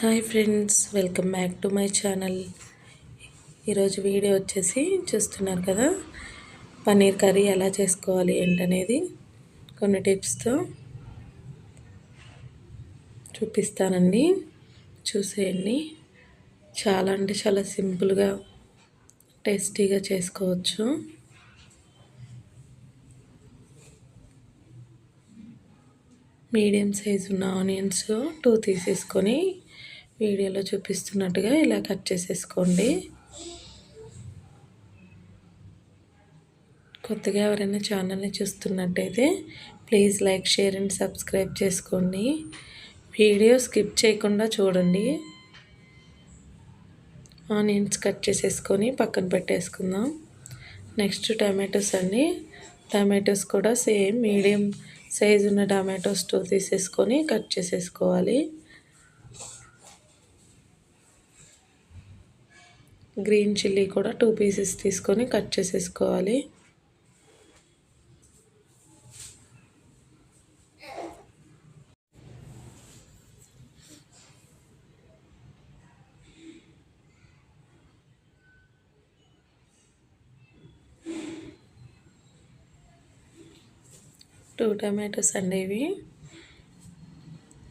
Hi friends welcome back to my channel. ఈరోజు video వచ్చేసి చూస్తున్నారు కదా పన్నీర్ కర్రీ ఎలా చేసుకోవాలి ఏంటనేది. కొన్ని టిప్స్తో చూపిస్తానండి. చూసేయండి. చాలా అంటే చాలా సింపుల్గా టేస్టీగా చేసుకోవచ్చు. మీడియం సైజు ఉన్న ఆనియన్స్ టూ తీసేసుకొని వీడియోలో చూపిస్తున్నట్టుగా ఇలా కట్ చేసేసుకోండి. కొత్తగా ఎవరైనా ఛానల్ని చూస్తున్నట్టయితే please like share and subscribe చేసుకోండి. వీడియో స్కిప్ చేయకుండా చూడండి. ఆనియన్స్ కట్ చేసేసుకొని పక్కన పెట్టేసుకుందాం. నెక్స్ట్ టమాటోస్ అండి. టమాటోస్ కూడా సేమ్ మీడియం సైజు ఉన్న టమాటోస్ టూ తీసేసుకొని కట్ చేసేసుకోవాలి. గ్రీన్ చిల్లీ కూడా టూ పీసెస్ తీసుకొని కట్ చేసేసుకోవాలి. టూ టమాటోస్ అండి ఇవి.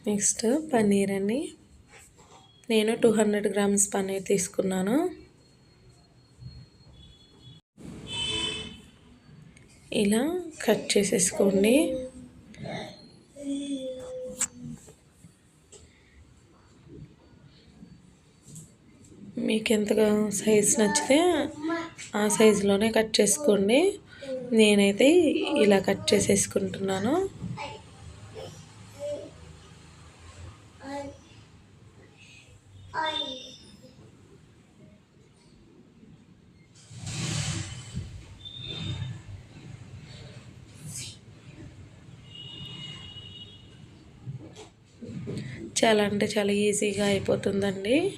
నెక్స్ట్ పన్నీర్ అండి. నేను టూ హండ్రెడ్ గ్రామ్స్ పన్నీర్ తీసుకున్నాను. ఇలా కట్ చేసేసుకోండి. మీకు ఎంతగా సైజ్ నచ్చితే ఆ సైజులోనే కట్ చేసుకోండి. నేనైతే ఇలా కట్ చేసేసుకుంటున్నాను. చాలా అంటే చాలా ఈజీగా అయిపోతుందండి.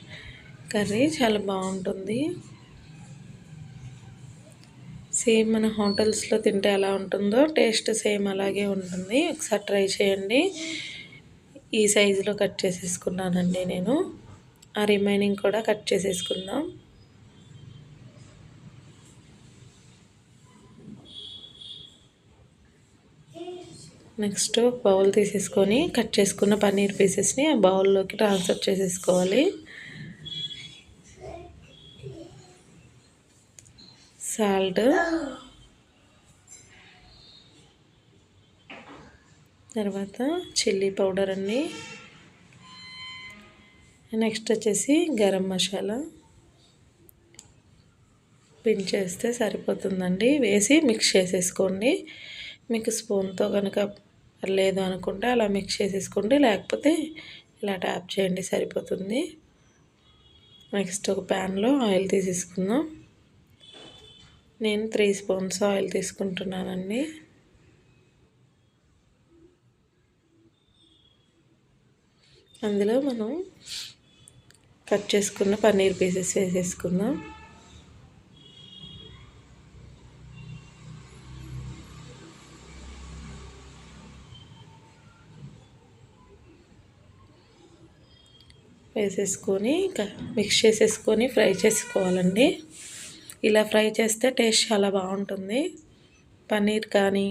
కర్రీ చాలా బాగుంటుంది. సేమ్ మన హోటల్స్లో తింటే ఎలా ఉంటుందో టేస్ట్ సేమ్ అలాగే ఉంటుంది. ఒకసారి ట్రై చేయండి. ఈ సైజులో కట్ చేసేసుకున్నానండి నేను. ఆ రిమైనింగ్ కూడా కట్ చేసేసుకుందాం. నెక్స్ట్ బౌల్ తీసేసుకొని కట్ చేసుకున్న పన్నీర్ పీసెస్ని ఆ బౌల్లోకి ట్రాన్స్ఫర్ చేసేసుకోవాలి. సాల్ట్. తర్వాత చిల్లీ పౌడర్ అన్నీ. నెక్స్ట్ వచ్చేసి గరం మసాలా. పిన్ చేస్తే సరిపోతుందండి. వేసి మిక్స్ చేసేసుకోండి. మీకు స్పూన్తో కనుక లేదు అనుకుంటే అలా మిక్స్ చేసేసుకోండి. లేకపోతే ఇలా ట్యాప్ చేయండి సరిపోతుంది. నెక్స్ట్ ఒక ప్యాన్లో ఆయిల్ తీసేసుకుందాం. నేను త్రీ స్పూన్స్ ఆయిల్ తీసుకుంటున్నానండి. అందులో మనం కట్ చేసుకున్న పన్నీర్ పీసెస్ వేసేసుకుందాం. వేసేసుకొని మిక్స్ చేసేసుకొని ఫ్రై చేసుకోవాలండి. ఇలా ఫ్రై చేస్తే టేస్ట్ చాలా బాగుంటుంది. పన్నీర్ కానీ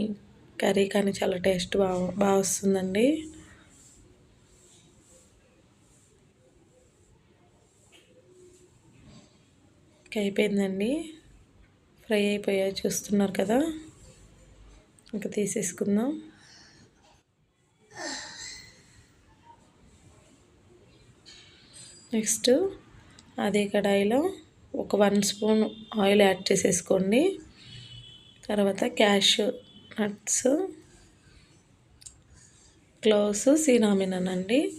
కర్రీ కానీ చాలా టేస్ట్ బాగా బాగా వస్తుందండి. అయిపోయిందండి. ఫ్రై అయిపోయా చూస్తున్నారు కదా. ఇంకా తీసేసుకుందాం. నెక్స్ట్ అదే కడాయిలో ఒక వన్ స్పూన్ ఆయిల్ యాడ్ చేసేసుకోండి. తర్వాత క్యాష్ నట్స్ క్లోవ్స్ సీనామినన్ అండి.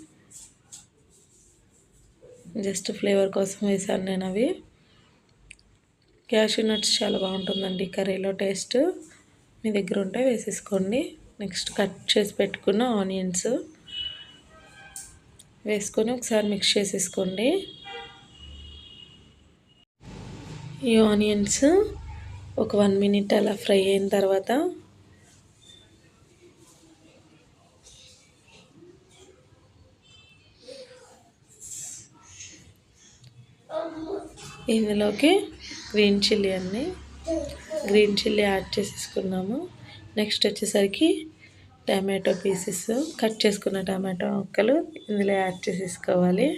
జస్ట్ ఫ్లేవర్ కోసం వేసాను నేను అవి. క్యాష్ నట్స్ చాలా బాగుంటుందండి కర్రీలో టేస్ట్. మీ దగ్గర ఉంటే వేసేసుకోండి. నెక్స్ట్ కట్ చేసి పెట్టుకున్న ఆనియన్స్. వేసుకొని ఒకసారి మిక్స్ చేసేసుకోండి. ఈ ఆనియన్స్ ఒక వన్ మినిట్ అలా ఫ్రై అయిన తర్వాత ఇందులోకి గ్రీన్ చిల్లీ అన్నీ గ్రీన్ చిల్లీ యాడ్ చేసేసుకున్నాము నెక్స్ట్ వచ్చేసరికి టమాటో పీసెస్ కట్ చేసుకున్న టమాటో ముక్కలు ఇందులో యాడ్ చేసేసుకోవాలి.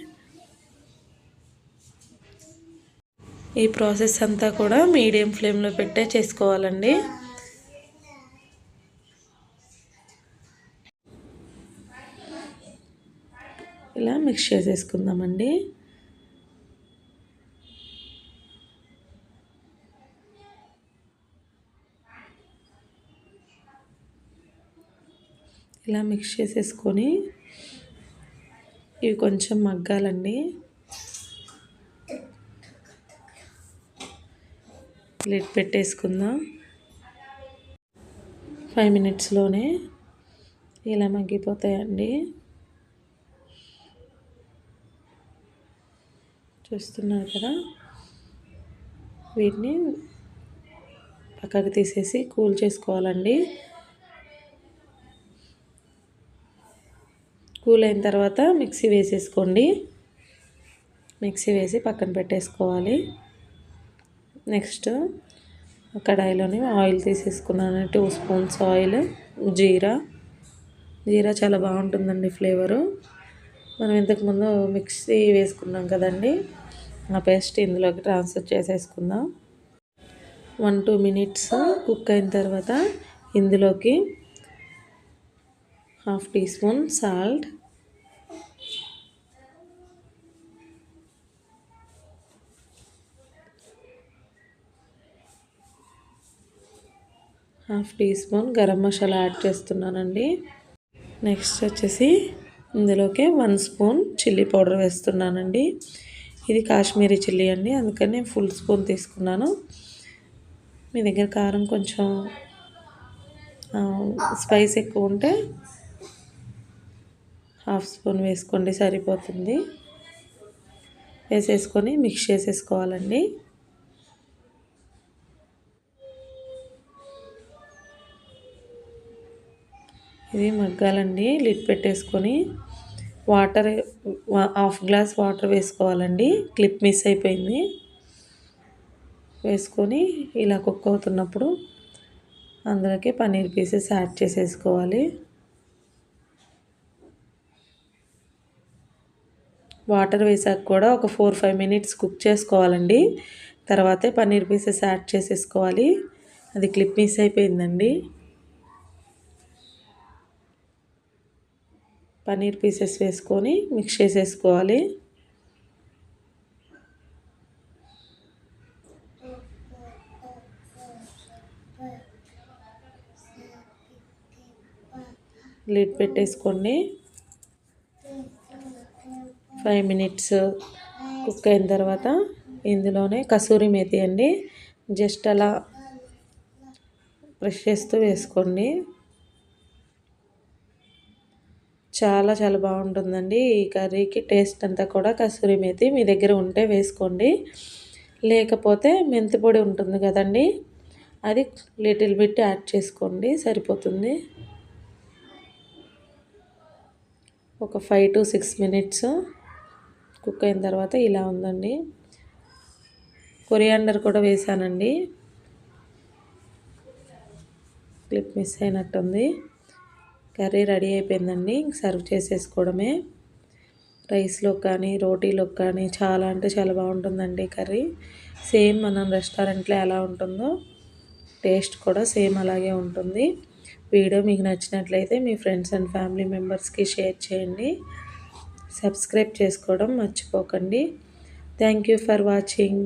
ఈ ప్రాసెస్ అంతా కూడా మీడియం ఫ్లేమ్లో పెట్టే చేసుకోవాలండి. ఇలా మిక్స్ చేసేసుకుందామండి. ఇలా మిక్స్ చేసేసుకొని ఇవి కొంచెం మగ్గాలండి. ప్లేట్ పెట్టేసుకుందాం. ఫైవ్ మినిట్స్లోనే ఇలా మగ్గిపోతాయండి. చూస్తున్నారు కదా? వీటిని పక్కకు తీసేసి కూల్ చేసుకోవాలండి. కూల్ అయిన తర్వాత మిక్సీ వేసేసుకోండి. మిక్సీ వేసి పక్కన పెట్టేసుకోవాలి. నెక్స్ట్ కడాయిలోని ఆయిల్ తీసేసుకున్నాను. Two spoons oil jeera. Jeera చాలా బాగుంటుందండి ఫ్లేవరు. మనం ఇంతకుముందు మిక్సీ వేసుకున్నాం కదండి. ఆ పేస్ట్ ఇందులోకి ట్రాన్స్ఫర్ చేసేసుకుందాం. వన్ టూ మినిట్స్ కుక్ అయిన తర్వాత ఇందులోకి half teaspoon salt. Half teaspoon garam masala add చేస్తున్నానండి. నెక్స్ట్ వచ్చేసి ఇందులోకి వన్ స్పూన్ చిల్లీ పౌడర్ వేస్తున్నానండి. ఇది కాశ్మీరీ చిల్లీ అండి అందుకని ఫుల్ స్పూన్ తీసుకున్నాను. మీ దగ్గర కారం కొంచెం స్పైస్ ఎక్కువ ఉంటే హాఫ్ స్పూన్ వేసుకోండి సరిపోతుంది. వేసేసుకొని మిక్స్ చేసేసుకోవాలండి. ఇది మగ్గాలండి లిడ్ పెట్టేసుకొని వాటర్ హాఫ్ గ్లాస్ వాటర్ వేసుకోవాలండి. క్లిప్ మిస్ అయిపోయింది. వేసుకొని ఇలా కుక్ అవుతున్నప్పుడు అందులోకి పన్నీర్ పీసెస్ యాడ్ చేసేసుకోవాలి. వాటర్ వేసాక కూడా ఒక ఫోర్ ఫైవ్ మినిట్స్ కుక్ చేసుకోవాలండి. తర్వాతే పన్నీర్ పీసెస్ యాడ్ చేసేసుకోవాలి. అది క్లిప్ మిస్ అయిపోయిందండి. పన్నీర్ పీసెస్ వేసుకొని మిక్స్ చేసేసుకోవాలి. లిడ్ పెట్టేసుకోండి. ఫైవ్ మినిట్స్ కుక్ అయిన తర్వాత ఇందులోనే కసూరి మేతి అండి. జస్ట్ అలా బ్రష్ చేస్తూ వేసుకోండి. చాలా చాలా బాగుంటుందండి ఈ కర్రీకి. టేస్ట్ అంతా కూడా కసూరి మేతి మీ దగ్గర ఉంటే వేసుకోండి. లేకపోతే మెంతి పొడి ఉంటుంది కదండి అది లిటిల్ బిట్ యాడ్ చేసుకోండి సరిపోతుంది. ఒక five to six minutes cook అయిన తర్వాత ఇలా ఉందండి. కొరియాండర్ కూడా వేసానండి. క్లిప్ మిస్ అయినట్టుంది. కర్రీ రెడీ అయిపోయిందండి. సర్వ్ చేసేసుకోవడమే. రైస్లో కానీ రోటీలో కానీ చాలా అంటే చాలా బాగుంటుందండి కర్రీ. సేమ్ మనం రెస్టారెంట్లో ఎలా ఉంటుందో టేస్ట్ కూడా సేమ్ అలాగే ఉంటుంది. వీడియో మీకు నచ్చినట్లయితే మీ ఫ్రెండ్స్ అండ్ ఫ్యామిలీ మెంబర్స్కి షేర్ చేయండి. సబ్స్క్రైబ్ చేసుకోవడం మర్చిపోకండి. Thank you for watching